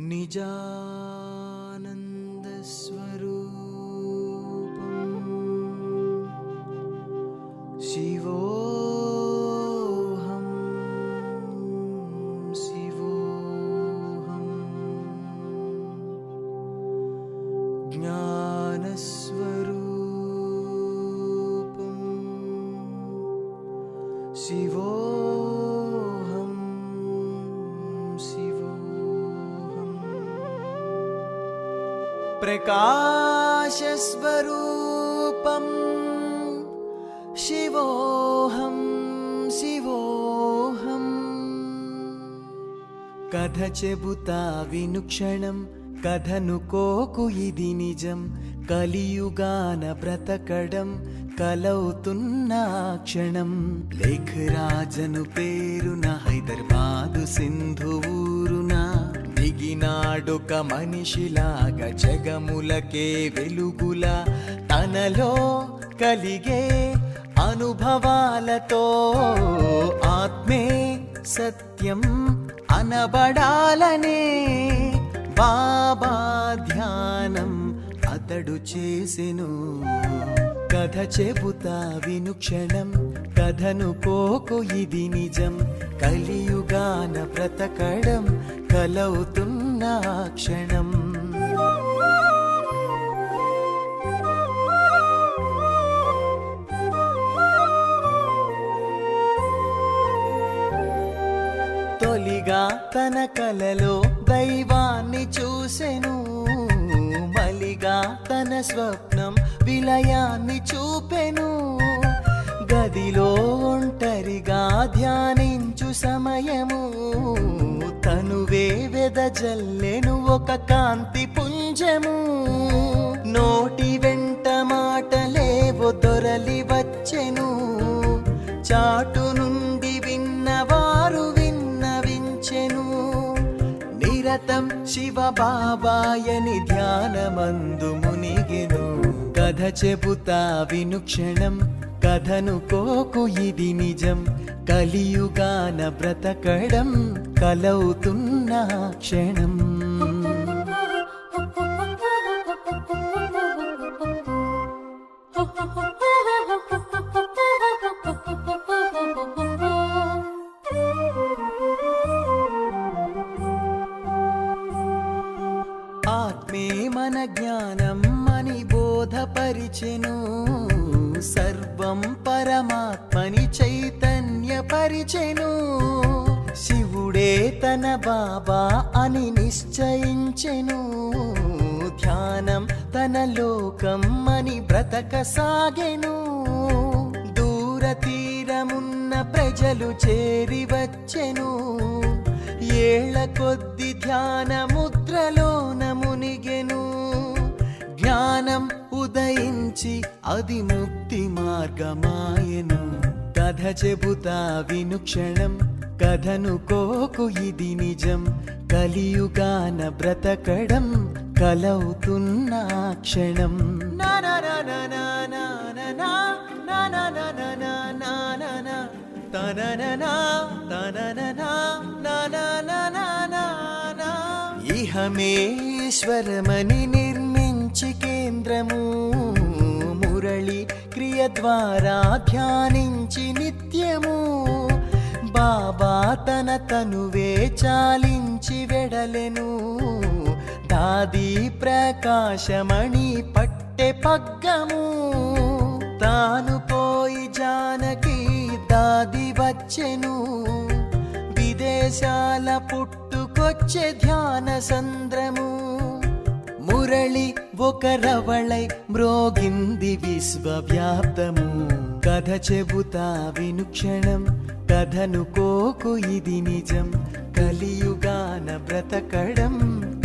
निजानन्दस्वरूपम्। शिवोऽहं शिवोऽहम् ज्ञानस्वरूपम्। शिवोऽहं प्रकाशस्वरूपम् शिवोऽहं शिवोऽहम् కథ చెబుతా వినుక్షణం కథను కోకు ఇది నిజం కలియుగాన బ్రతకడం కలవుతున్న క్షణం లేఖరాజను పేరున హైదరాబాదు సింధు ఊరున ఎదిగినాడొక మనిషిలాగా జగములకే వెలుగుల తనలో కలిగే అనుభవాలతో ఆత్మే సత్యం అనబడాలనే బాబా ధ్యానం అతడు చేసెను. కథ చెబుతా విను క్షణం కథను కోకు ఇది నిజం. కలియుగాన బ్రతకడం కలవుతున్న క్షణం. తొలిగా తన కలలో దైవాన్ని చూసెను. మలిగా తన స్వప్నం విలయాన్ని చూపెను. గదిలో ఒంటరిగా ధ్యానించు సమయము. తనువే వెదజల్లెను ఒక కాంతి పుంజము. నోటి వెంట మాటలేవో దొరలి వచ్చెను. చాటు నుండి విన్నవారు విన్నవించెను. నిరతం శివ బాబాయని ధ్యానమందు మునిగెను. కథ చెబుతా వినుక్షణం కథను కోకు ఇది నిజం. కలియుగాన బ్రతకడం కలవుతున్న క్షణం. ఆత్మే మన జ్ఞానం అని బోధపరిచెను. సర్వం పరమాత్మని చైతన్య పరిచెను శివుడే తన బాబా అని నిశ్చయించెను. ధ్యానం తన లోకం అని బ్రతక సాగెను దూర తీరమున్న ప్రజలు చేరి వచ్చెను ఏళ్ళ కొద్ది ధ్యాన ముద్రలోన మునిగెను జ్ఞానం ఉదయించి అది ముక్తి మార్గమాయను. కథ చెబుతా విను క్షణం కథను కోకు ఇది నిజం కలియుగాన బ్రతకడం కలవుతున్న క్షణం ఇహమేశ్వరమని నిర్మించి కేంద్రము మురళి క్రియ ద్వారా ధ్యానించి నిత్యము. బాబా తన తనువే చాలించి వెడలెను. దాది ప్రకాశమణి పట్టె పగ్గము. తాను పోయి జానకి దాది వచ్చెను. విదేశాల పుట్టుకొచ్చే ధ్యాన సంద్రము మురళి ఒక రవళై మ్రోగింది విశ్వవ్యాప్తము. కథ చెబుతా వినుక్షణం కథను కోకు ఇది నిజం. కలియుగాన బ్రతకడం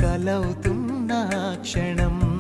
కలవుతున్న క్షణం.